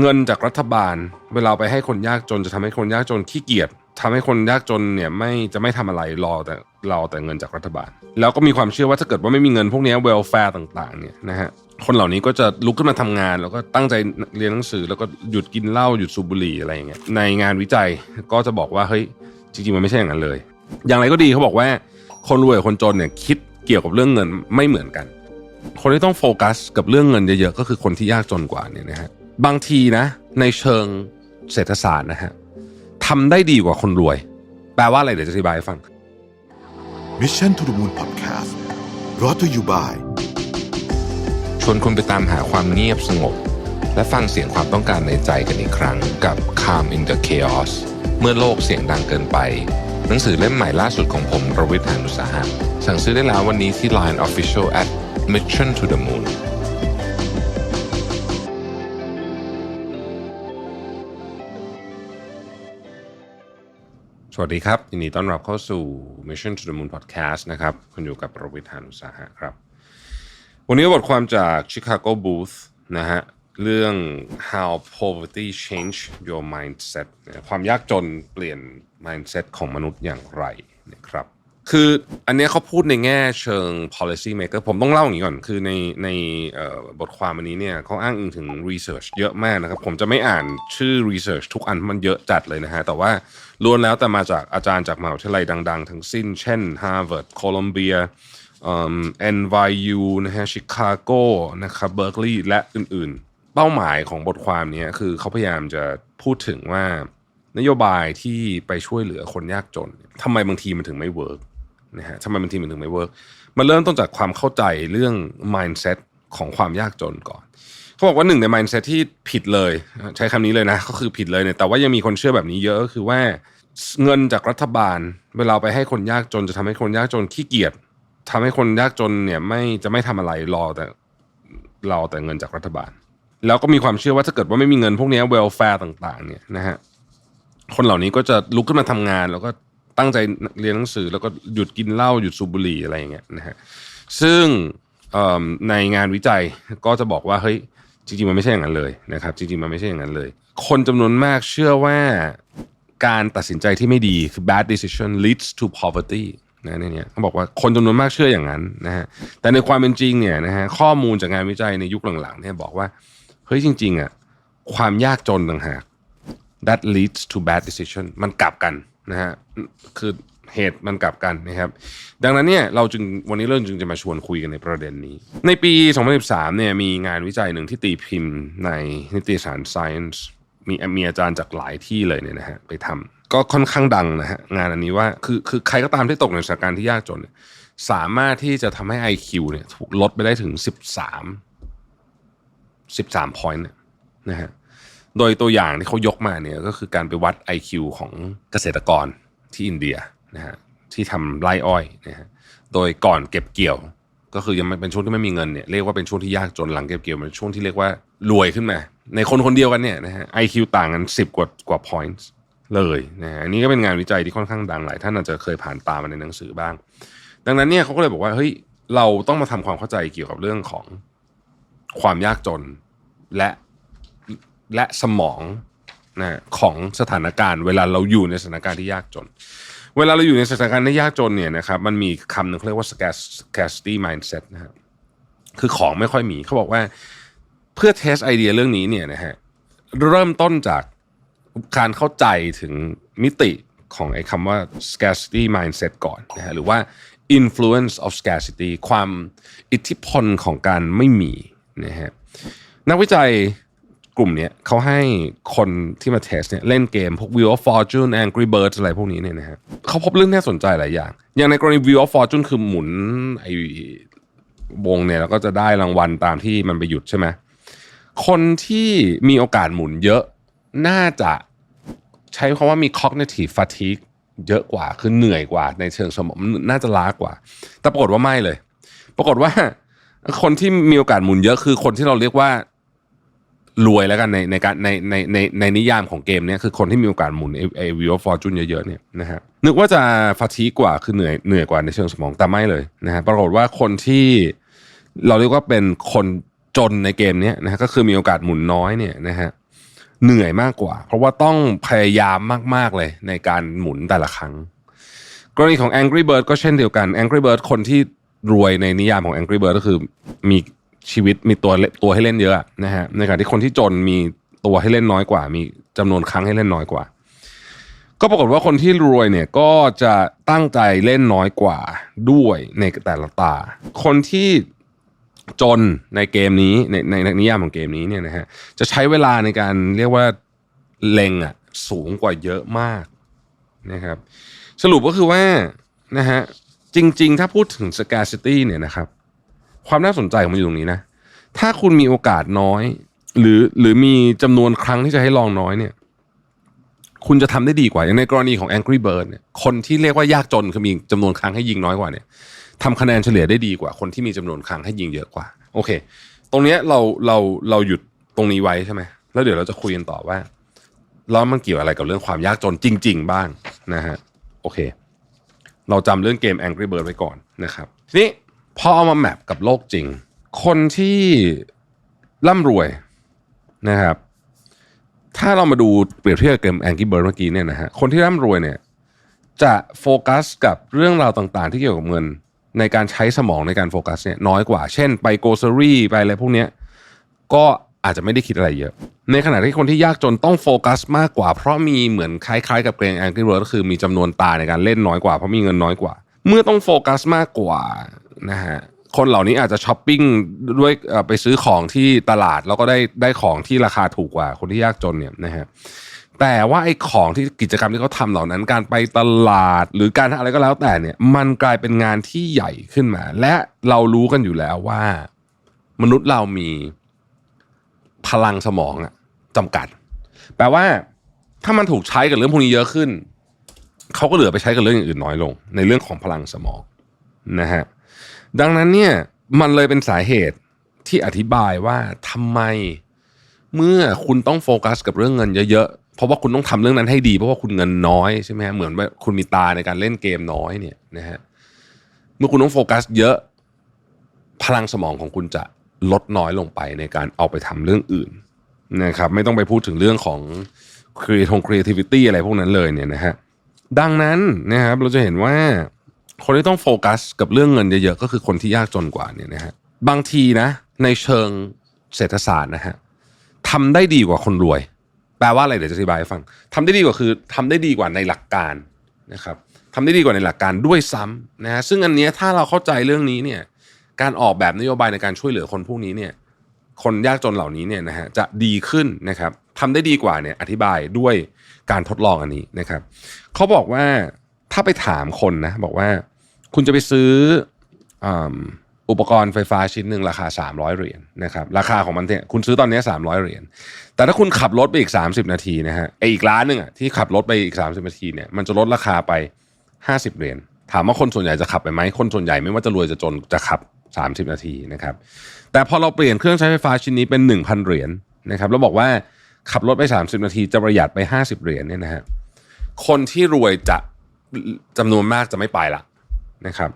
เงินจากรัฐบาล เวลาไปให้คนยากจนจะทำให้คนยากจนขี้เกียจทำให้คนยากจนเนี่ยไม่จะไม่ทำอะไรรอแต่รอแต่เงินจากรัฐบาล แล้วก็มีความเชื่อว่าถ้าเกิดว่าไม่มีเงินพวกนี้เวลแฟร์ต่างๆเนี่ยนะฮะคนเหล่านี้ก็จะลุกขึ้นมาทำงาน แล้วก็ตั้งใจเรียนหนังสือ แล้วก็หยุดกินเหล้าหยุดสูบบุหรี่อะไรอย่างเงี้ยในงานวิจัยก็จะบอกว่าเฮ้ยจริงๆมันไม่ใช่อย่างนั้นเลย อย่างไรก็ดีเขาบอกว่า คนรวยกับคนจนเนี่ยคิดเกี่ยวกับเรื่องเงินไม่เหมือนกัน คนที่ต้องโฟกัสกับเรื่องเงินเยอะๆก็คือคนที่ยากจนกว่าเนี่ยนะฮะ บางทีนะ ในเชิงเศรษฐศาสตร์นะฮะทำได้ดีกว่าคนรวย แปลว่าอะไรเดี๋ยวจะอธิบายให้ฟัง Mission to the Moon Podcast รอ t ธออยู่บ่ายชวนคุณไปตามหาความเงียบสงบ และฟังเสียงความต้องการในใจกันอีกครั้งกับ Calm in the Chaos เมื่อโลกเสียงดังเกินไป หนังสือเล่มใหม่ล่าสุดของผมประวิทยานุสาหะสั่งซื้อได้แล้ววันนี้ที่ Line Official at Mission to the Moon วัสดีครับ ยินดีต้อนรับเข้าสู่ Mission to the Moon Podcast นะครับ คุณอยู่กับประวิทยานุสาหะครับ วันนี้บทความจาก Chicago Booth นะฮะเรื่อง how poverty change your mindset ความยากจนเปลี่ยน mindset ของมนุษย์อย่างไรนะครับ คืออันนี้เขาพูดในแง่เชิง policy maker ผมต้องเล่าอย่างนี้ก่อน คือในในบทความอันนี้เนี่ยเขาอ้างอิงถึง research เยอะมากนะครับ ผมจะไม่อ่านชื่อ research ทุกอันมันเยอะจัดเลยนะฮะ แต่ว่าล้วนแล้วแต่มาจากอาจารย์จากมหาวิทยาลัยดัง ๆ ทั้งสิ้น เช่น Harvard Columbia เอ่อ NYU นะฮะ Chicago นะครับ Berkeley และอื่นๆ เป้าหมายของบทความนี้คือเขาพยายามจะพูดถึงว่านโยบายที่ไปช่วยเหลือคนยากจนทำไมบางทีมันถึงไม่เวิร์ก นะฮะทำไมบางทีมันถึงไม่เวิร์กมันเริ่มต้นจากความเข้าใจเรื่อง mindset ของความยากจนก่อน เขาบอกว่าหนึ่งใน mindset ที่ผิดเลย ใช้คำนี้เลยนะ ก็คือผิดเลยเนี่ยแต่ว่ายังมีคนเชื่อแบบนี้เยอะก็คือว่าเงินจากรัฐบาล เวลาไปให้คนยากจนจะทำให้คนยากจนขี้เกียจทำให้คนยากจนเนี่ยไม่จะไม่ทำอะไรรอแต่รอแต่เงินจากรัฐบาล แล้วก็มีความเชื่อว่าถ้าเกิดว่าไม่มีเงินพวกนี้เวลแฟร์ต่าง ๆ เนี่ยนะฮะคนเหล่านี้ก็จะลุกขึ้นมาทำงาน แล้วก็ ตั้งใจเรียนหนังสือ แล้วก็หยุดกินเหล้าหยุดสูบบุหรี่อะไรอย่างเงี้ยนะฮะซึ่งในงานวิจัยก็จะบอกว่าเฮ้ยจริงๆมันไม่ใช่อย่างนั้นเลยนะครับ จริงๆมันไม่ใช่อย่างนั้นเลย คนจำนวนมากเชื่อว่าการตัดสินใจที่ไม่ดีคือ bad decision leads to poverty นะเนี้ยเขาบอกว่าคนจำนวนมากเชื่ออย่างนั้นนะฮะแต่ในความเป็นจริงเนี่ยนะฮะข้อมูลจากงานวิจัยในยุคหลังๆเนี่ยบอกว่าเฮ้ยจริงๆอะความยากจนต่างหาก that leads to bad decision มันกลับกัน นะฮะคือเหตุมันกลับกันนะครับ ดังนั้นเนี่ยเราจึงวันนี้เริ่มจึงจะมาชวนคุยกันในประเด็นนี้ ในปี 2013เนี่ยมีงานวิจัยหนึ่งที่ตีพิมพ์ในนิตยสาร Science มีมีอาจารย์จากหลายที่เลยเนี่ยนะฮะไปทำก็ค่อนข้างดังนะฮะงานอันนี้ว่าคือคือใครก็ตามที่ตกในสถานการณ์ที่ยากจนเนี่ยสามารถที่จะทำให้ IQ เนี่ยถูกลดไปได้ถึง 13 13 point เนี่ยนะฮะ โดยตัวอย่างที่เขายกมาเนี่ยก็คือการไปวัด IQ ของเกษตรกรที่อินเดียนะฮะที่ทำไร่อ้อยนะฮะโดยก่อนเก็บเกี่ยว ก็คือยังไม่เป็นช่วงที่ไม่มีเงินเนี่ยเรียกว่าเป็นช่วงที่ยากจนหลังเก็บเกี่ยวเป็นช่วงที่เรียกว่ารวยขึ้นมา ในคนคนเดียวกันเนี่ยนะฮะ IQ ต่างกัน10กว่ากว่า points เลยนะฮะอันนี้ก็เป็นงานวิจัยที่ค่อนข้างดังหลายท่านอาจจะเคยผ่านตามมาในหนังสือบ้าง ดังนั้นเนี่ยเขาก็เลยบอกว่าเฮ้ยเราต้องมาทำความเข้าใจเกี่ยวกับเรื่องของความยากจน และ และสมองนะของสถานการณ์เวลาเราอยู่ในสถานการณ์ที่ยากจน เวลาเราอยู่ในสถานการณ์ที่ยากจนเนี่ยนะครับมันมีคำหนึ่งเขาเรียกว่า scarcity mindset นะครับคือของไม่ค่อยมีเขาบอกว่าเพื่อเทสไอเดียเรื่องนี้เนี่ยนะฮะเริ่มต้นจากการเข้าใจถึงมิติของไอ้คำว่า scarcity mindset ก่อนนะฮะหรือว่า influence of scarcity ความอิทธิพลของการไม่มีนะฮะนักวิจัย กลุ่มเนี้เขาให้คนที่มาเทสเนี่ยเล่นเกมพวก Wheel of Fortune Angry Birds อะไรพวกนี้เนี่ยนะฮะเขาพบเรื่องน่าสนใจหลายอย่าง อย่างในกรณี Wheel of Fortune คือหมุนไอ้วงเนี่ยแล้วก็จะได้รางวัลตามที่มันไปหยุดใช่ไหมคนที่มีโอกาสหมุนเยอะน่าจะใช้คำว่ามี cognitive fatigue เยอะกว่าคือเหนื่อยกว่า ในเชิงสมองน่าจะล้ากว่า แต่ปรากฏว่าไม่เลย ปรากฏว่า คนที่มีโอกาสหมุนเยอะคือคนที่เราเรียกว่า รวยแล้วกันในในการในในในในนิยามของเกมเนี้ยคือคนที่มีโอกาสหมุนไอวิวฟอร์จูนเยอะๆเนี่ยนะฮะนึกว่าจะฟาทีกว่าคือเหนื่อยเหนื่อยกว่าในเชิงสมองแต่ไม่เลยนะฮะปรากฏว่าคนที่เราเรียกว่าเป็นคนจนในเกมเนี้ยนะฮะก็คือมีโอกาสหมุนน้อยเนี่ยนะฮะเหนื่อยมากกว่า เพราะว่าต้องพยายามมากๆเลยในการหมุนแต่ละครั้ง กรณีของ Angry Bird ก็เช่นเดียวกัน Angry Bird คนที่รวยในนิยามของ Angry Bird ก็คือมี ชีวิตมีตัวตัวให้เล่นเยอะนะฮะในขณะที่คนที่จนมีตัวให้เล่นน้อยกว่า มีจำนวนครั้งให้เล่นน้อยกว่า ก็ปรากฏว่าคนที่รวยเนี่ยก็จะตั้งใจเล่นน้อยกว่าด้วยในแต่ละตา คนที่จนในเกมนี้ในในในนิยามของเกมนี้เนี่ยนะฮะจะใช้เวลาในการเรียกว่าเล็งอะสูงกว่าเยอะมากนะครับ สรุปก็คือว่านะฮะจริง ๆ ถ้าพูดถึง scarcity เนี่ยนะครับ ความน่าสนใจของมันอยู่ตรงนี้นะ ถ้าคุณมีโอกาสน้อย หรือหรือมีจำนวนครั้งที่จะให้ลองน้อยเนี่ย คุณจะทำได้ดีกว่าอย่างในกรณีของ Angry Bird เนี่ยคนที่เรียกว่ายากจนคือมีจำนวนครั้งให้ยิงน้อยกว่าเนี่ยทำคะแนนเฉลี่ยได้ดีกว่า คนที่มีจำนวนครั้งให้ยิงเยอะกว่า โอเค ตรงเนี้ยเราเราเราหยุดตรงนี้ไว้ใช่ไหมแล้วเดี๋ยวเราจะคุยกันต่อว่าแล้วมันเกี่ยวอะไรกับเรื่องความยากจนจริง ๆ บ้างนะฮะโอเค เราจำเรื่องเกม Angry Bird ไว้ก่อนนะครับทีนี้ พอเอามาแมปกับโลกจริง คนที่ร่ำรวยนะครับ ถ้าเรามาดูเปรียบเทียบกับเกม Angry Bird เมื่อกี้เนี่ยนะฮะคนที่ร่ำรวยเนี่ย จะโฟกัสกับเรื่องราวต่างๆ ที่เกี่ยวกับเงินในการใช้สมองในการโฟกัสเนี่ยน้อยกว่า เช่น ไปโกลเซอรี่ไปอะไรพวกเนี้ยก็อาจจะไม่ได้คิดอะไรเยอะ ในขณะที่คนที่ยากจนต้องโฟกัสมากกว่า เพราะมีเหมือนคล้ายๆ กับเกม Angry Bird ก็คือมีจำนวนตาในการเล่นน้อยกว่าเพราะมีเงินน้อยกว่า เมื่อต้องโฟกัสมากกว่า นะฮะคนเหล่านี้อาจจะช้อปปิ้งด้วยไปซื้อของที่ตลาดแล้วก็ได้ได้ของที่ราคาถูกกว่า คนที่ยากจนเนี่ยนะฮะแต่ว่าไอ้ของที่กิจกรรมที่เขาทำเหล่านั้น การไปตลาดหรือการอะไรก็แล้วแต่เนี่ย มันกลายเป็นงานที่ใหญ่ขึ้นมา และเรารู้กันอยู่แล้วว่า มนุษย์เรามีพลังสมองอะจำกัด แปลว่า ถ้ามันถูกใช้กับเรื่องพวกนี้เยอะขึ้นเขาก็เหลือไปใช้กับเรื่องอื่นน้อยลง ในเรื่องของพลังสมองนะฮะ ดังนั้นเนี่ยมันเลยเป็นสาเหตุที่อธิบายว่าทำไม เมื่อคุณต้องโฟกัสกับเรื่องเงินเยอะๆ เพราะว่าคุณต้องทำเรื่องนั้นให้ดี เพราะว่าคุณเงินน้อยใช่ไหมฮะเหมือนว่าคุณมีตาในการเล่นเกมน้อยเนี่ยนะฮะเมื่อคุณต้องโฟกัสเยอะ พลังสมองของคุณจะลดน้อยลงไปในการเอาไปทำเรื่องอื่นนะครับไม่ต้องไปพูดถึงเรื่องของ creative creativity อะไรพวกนั้นเลยเนี่ยนะฮะดังนั้นนะครับเราจะเห็นว่า คนที่ต้องโฟกัสกับเรื่องเงินเยอะๆก็คือคนที่ยากจนกว่าเนี่ยนะฮะบางทีนะ ในเชิงเศรษฐศาสตร์นะฮะทำได้ดีกว่าคนรวย แปลว่าอะไรเดี๋ยวจะอธิบายให้ฟังทำได้ดีกว่าคือทำได้ดีกว่าในหลักการนะครับทำได้ดีกว่าในหลักการด้วยซ้ำนะฮะซึ่งอันนี้ถ้าเราเข้าใจเรื่องนี้เนี่ยการออกแบบนโยบายในการช่วยเหลือคนพวกนี้เนี่ยคนยากจนเหล่านี้เนี่ยนะฮะจะดีขึ้นนะครับทำได้ดีกว่าเนี่ยอธิบายด้วยการทดลองอันนี้นะครับเขาบอกว่าถ้าไปถามคนนะบอกว่า คุณจะไปซื้อออุปกรณ์ไฟฟ้าชิ้นหนึ่งราคา 300 เหรียญนะครับราคาของมันเนี่ยคุณซื้อตอนนี้ 300 เหรียญแต่ถ้าคุณขับรถไปอีก 30 นาทีนะฮะไออีกร้านหนึ่งอะที่ขับรถไปอีก 30 นาทีเนี่ยมันจะลดราคาไป 50 เหรียญถามว่าคนส่วนใหญ่จะขับไปไหมคนส่วนใหญ่ไม่ว่าจะรวยจะจนจะขับ 30 นาทีนะครับแต่พอเราเปลี่ยนเครื่องใช้ไฟฟ้าชิ้นนี้เป็น 1,000 เหรียญนะครับแล้วบอกว่าขับรถไป 30 นาทีจะประหยัดไป 50 เหรียญเนี่ยนะฮะคนที่รวยจะจำนวนมากจะไม่ไปละ นะครับ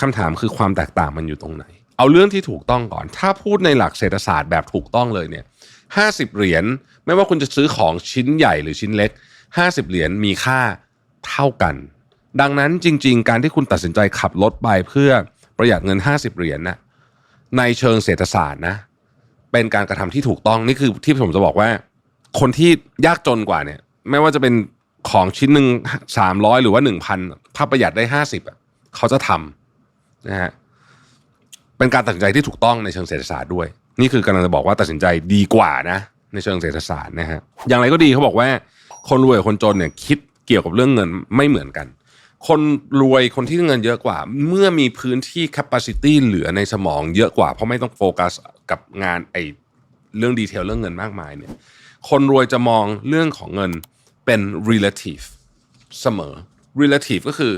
คำถามคือความแตกต่างมันอยู่ตรงไหน เอาเรื่องที่ถูกต้องก่อน ถ้าพูดในหลักเศรษฐศาสตร์แบบถูกต้องเลยเนี่ย50เหรียญไม่ว่าคุณจะซื้อของชิ้นใหญ่หรือชิ้นเล็ก50เหรียญมีค่าเท่ากัน ดังนั้นจริง ๆ การที่คุณตัดสินใจขับรถไปเพื่อประหยัดเงิน50เหรียญนะในเชิงเศรษฐศาสตร์นะเป็นการกระทำที่ถูกต้องนี่คือที่ผมจะบอกว่า คนที่ยากจนกว่าเนี่ย ไม่ว่าจะเป็นของชิ้นหนึ่งสามร้อยหรือว่าหนึ่งพันถ้าประหยัดได้ห้าสิบอะ เขาจะทำนะฮะเป็นการตัดสินใจที่ถูกต้องในเชิงเศรษฐศาสตร์ด้วย นี่คือกำลังจะบอกว่าตัดสินใจดีกว่านะ ในเชิงเศรษฐศาสตร์นะฮะอย่างไรก็ดีเขาบอกว่า คนรวยคนจนเนี่ยคิดเกี่ยวกับเรื่องเงินไม่เหมือนกัน คนรวยคนที่เงินเยอะกว่า เมื่อมีพื้นที่ capacity เหลือในสมองเยอะกว่า เพราะไม่ต้องโฟกัสกับงานไอเรื่องดีเทลเรื่องเงินมากมายเนี่ยคนรวยจะมองเรื่องของเงินเป็น relative เสมอ relative ก็คือ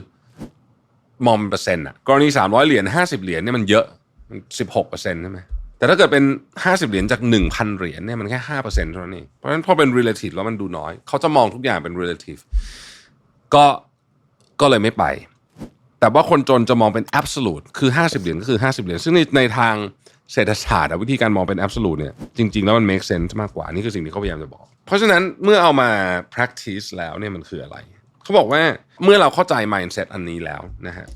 มองเป็นเปอร์เซ็นต์อะกรณี300เหรียญ50เหรียญเนี่ยมันเยอะมัน16เปอร์เซ็นต์ใช่ไหมแต่ถ้าเกิดเป็น 50 เหรียญจาก 1,000 เหรียญเนี่ยมันแค่5เปอร์เซ็นต์เท่านั้นเองเพราะฉะนั้นพอเป็น relative แล้วมันดูน้อย เขาจะมองทุกอย่างเป็น relative ก็ก็เลยไม่ไป แต่ว่าคนจนจะมองเป็น absolute คือ 50 เหรียญก็คือ 50 เหรียญซึ่งในในทางเศรษฐศาสตร์วิธีการมองเป็น absolute เนี่ยจริง ๆ แล้วมัน make sense มากกว่า นี่คือสิ่งที่เขาพยายามจะบอก เพราะฉะนั้นเมื่อเอามา practice แล้วเนี่ยมันคืออะไร เขาบอกว่าเมื่อเราเข้าใจ mindset อันนี้แล้วนะฮะ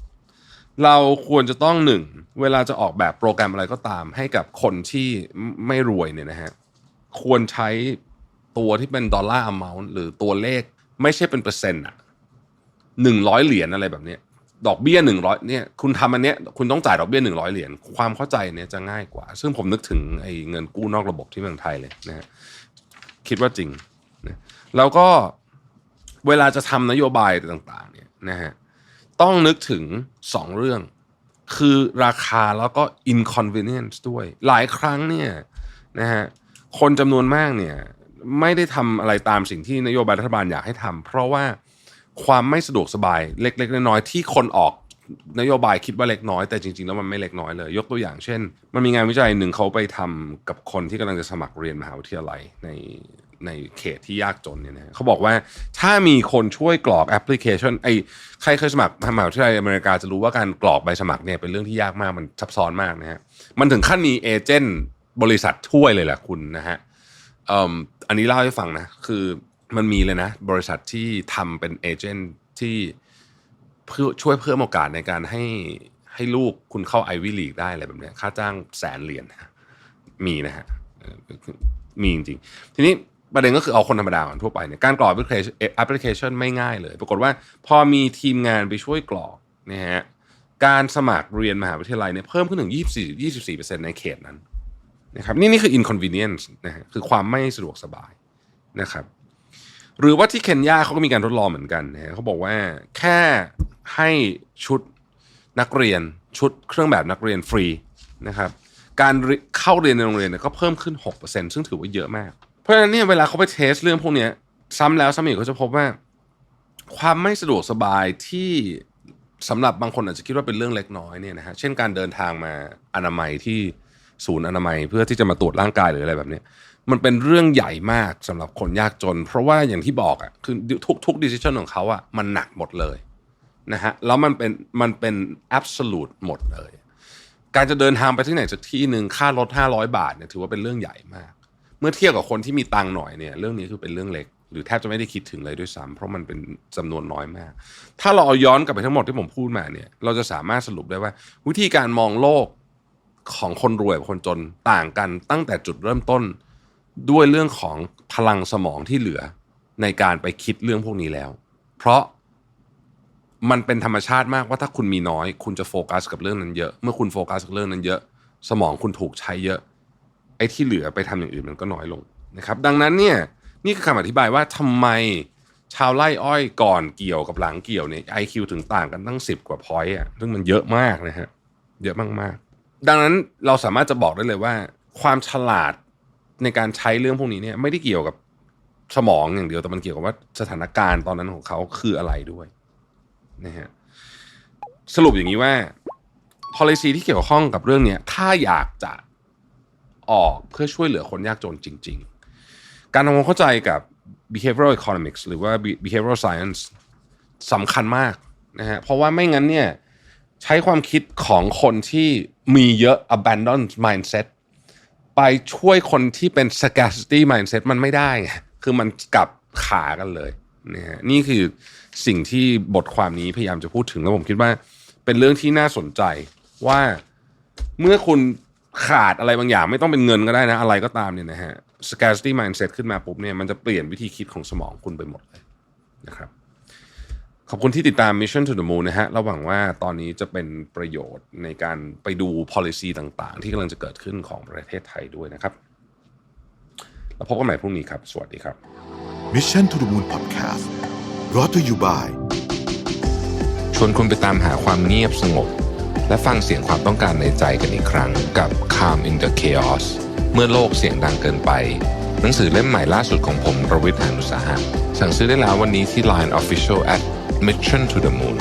เราควรจะต้องหนึ่งเวลาจะออกแบบโปรแกรมอะไรก็ตาม ให้กับคนที่ไม่รวยเนี่ยนะฮะควรใช้ตัวที่เป็นดอลลาร์ amount หรือตัวเลขไม่ใช่เป็นเปอร์เซ็นต์อะหนึ่งร้อยเหรียญอะไรแบบเนี้ยดอกเบี้ยหนึ่งร้อยเนี่ยคุณทำอันเนี้ยคุณต้องจ่ายดอกเบี้ยหนึ่งร้อยเหรียญความเข้าใจเนี้ยจะง่ายกว่า ซึ่งผมนึกถึงไอ้เงินกู้นอกระบบที่เมืองไทยเลยนะฮะคิดว่าจริงนะแล้วก็ เวลาจะทำนโยบายต่างๆเนี่ยนะฮะต้องนึกถึงสองเรื่อง คือราคาแล้วก็ inconvenience ด้วย หลายครั้งเนี่ยนะฮะคนจำนวนมากเนี่ยไม่ได้ทำอะไรตามสิ่งที่นโยบายรัฐบาลอยากให้ทำเพราะว่าความไม่สะดวกสบายเล็ก ๆ น้อยๆที่คนออกนโยบายคิดว่าเล็กน้อยแต่จริง ๆ แล้วมันไม่เล็กน้อยเลย ยกตัวอย่างเช่น มันมีงานวิจัยหนึ่งเขาไปทำกับคนที่กำลังจะสมัครเรียนมหาวิทยาลัยใน ในเขตที่ยากจนเนี่ยนะเขาบอกว่าถ้ามีคนช่วยกรอกแอปพลิเคชันไอ้ใครเคยสมัครมหาวิทยาลัยอเมริกาจะรู้ว่าการกรอกใบสมัครเนี่ยเป็นเรื่องที่ยากมากมันซับซ้อนมากนะฮะมันถึงขั้นมีเอเจนต์บริษัทช่วยเลยแหละคุณนะฮะอันนี้เล่าให้ฟังนะ คือมันมีเลยนะ บริษัทที่ทำเป็นเอเจนต์ที่เพื่อช่วยเพิ่มโอกาสในการให้ให้ลูกคุณเข้าไอวิลีกได้อะไรแบบนี้ค่าจ้างแสนเหรียญนะมีนะฮะมีจริงๆ ทีนี้ ประเด็นก็คือเอาคนธรรมดาก่อนทั่วไปเนี่ยการกรอกแอปพลิเคชันแอปพลิเคชันไม่ง่ายเลย ปรากฏว่าพอมีทีมงานไปช่วยกรอกนะฮะการสมัครเรียนมหาวิทยาลัยเนี่ยเพิ่มขึ้นถึง 24 24%ในเขตนั้นนะครับนี่นี่คือ inconvenience นะฮะคือความไม่สะดวกสบายนะครับหรือว่าที่เคนยาเขาก็มีการทดลองเหมือนกันนะฮะเขาบอกว่าแค่ให้ชุดนักเรียนชุดเครื่องแบบนักเรียนฟรีนะครับการเข้าเรียนในโรงเรียนเนี่ยก็เพิ่มขึ้น 6%ซึ่งถือว่าเยอะมาก ราะฉะนั้นเนี่ยเวลาเขาไปเทสเรื่องพวกเนี้ย ซ้ำแล้วซ้ำอีกเขาจะพบว่า ความไม่สะดวกสบายที่สำหรับบางคนอาจจะคิดว่าเป็นเรื่องเล็กน้อยเนี่ยนะฮะเช่นการเดินทางมาอนามัยที่ศูนย์อนามัยเพื่อที่จะมาตรวจร่างกายหรืออะไรแบบนี้มันเป็นเรื่องใหญ่มากสำหรับคนยากจน เพราะว่าอย่างที่บอกอะคือทุกทุกดิส i ชันของเขาอะมันหนักหมดเลยนะฮะแล้วมันเป็นมันเป็น absolute หมดเลย การจะเดินทางไปที่ไหนสักที่หนึ่งค่ารถ 500 บาทเนี่ยถือว่าเป็นเรื่องใหญ่มาก มื่อเทียบกับคนที่มีตังหน่อยเนี่ยเรื่องนี้คือเป็นเรื่องเล็ก หรือแทบจะไม่ได้คิดถึงเลยด้วยซ้ำเพราะมันเป็นจำนวนน้อยมาก ถ้าเราเอาย้อนกลับไปทั้งหมดที่ผมพูดมาเนี่ยเราจะสามารถสรุปได้ว่า วิธีการมองโลกของคนรวยกับคนจนต่างกันตั้งแต่จุดเริ่มต้นด้วยเรื่องของพลังสมองที่เหลือในการไปคิดเรื่องพวกนี้แล้ว เพราะมันเป็นธรรมชาติมากว่าถ้าคุณมีน้อย คุณจะโฟกัสกับเรื่องนั้นเยอะ เมื่อคุณโฟกัสกับเรื่องนั้นเยอะ สมองคุณถูกใช้เยอะ ไอ้ที่เหลือไปทำอย่างอื่นมันก็น้อยลงนะครับ ดังนั้นเนี่ยนี่คือคำอธิบายว่าทำไมชาวไร่อ้อยก่อนเกี่ยวกับหลังเกี่ยวเนี่ยไอคิวถึงต่างกันตั้งสิบกว่าพอยต์อะซึ่งมันเยอะมากนะฮะเยอะมากๆ ดังนั้นเราสามารถจะบอกได้เลยว่า ความฉลาดในการใช้เรื่องพวกนี้เนี่ยไม่ได้เกี่ยวกับสมองอย่างเดียวแต่มันเกี่ยวกับว่าสถานการณ์ตอนนั้นของเขาคืออะไรด้วยนะฮะสรุปอย่างนี้ว่า policy ที่เกี่ยวข้องกับเรื่องเนี้ยถ้าอยากจะ ออกเพื่อช่วยเหลือคนยากจนจริง ๆ การทำความเข้าใจกับ behavioral economics หรือว่า behavioral science สำคัญมากนะฮะเพราะว่าไม่งั้นเนี่ยใช้ความคิดของคนที่มีเยอะ abandon mindset ไปช่วยคนที่เป็น scarcity mindset มันไม่ได้ไงคือมันกลับขากันเลยนะฮะนี่คือสิ่งที่บทความนี้พยายามจะพูดถึงแล้วผมคิดว่า เป็นเรื่องที่น่าสนใจว่าเมื่อคุณ ขาดอะไรบางอย่างไม่ต้องเป็นเงินก็ได้นะ อะไรก็ตามเนี่ยนะฮะ scarcity mindset ขึ้นมาปุ๊บเนี่ยมันจะเปลี่ยนวิธีคิดของสมองคุณไปหมดเลยนะครับขอบคุณที่ติดตาม Mission to the Moon นะฮะเราหวังว่าตอนนี้จะเป็นประโยชน์ในการไปดู policy ต่างๆ ที่กำลังจะเกิดขึ้นของประเทศไทยด้วยนะครับ แล้วพบกันใหม่พรุ่งนี้ครับ สวัสดีครับ Mission to the Moon Podcast brought to you by ชวนคุณไปตามหาความเงียบสงบ และฟังเสียงความต้องการในใจกันอีกครั้งกับ Calm in the Chaos เมื่อโลกเสียงดังเกินไป หนังสือเล่มใหม่ล่าสุดของผมรวิทยานุสาหะสั่งซื้อได้แล้ววันนี้ที่ Line Official at Mission to the Moon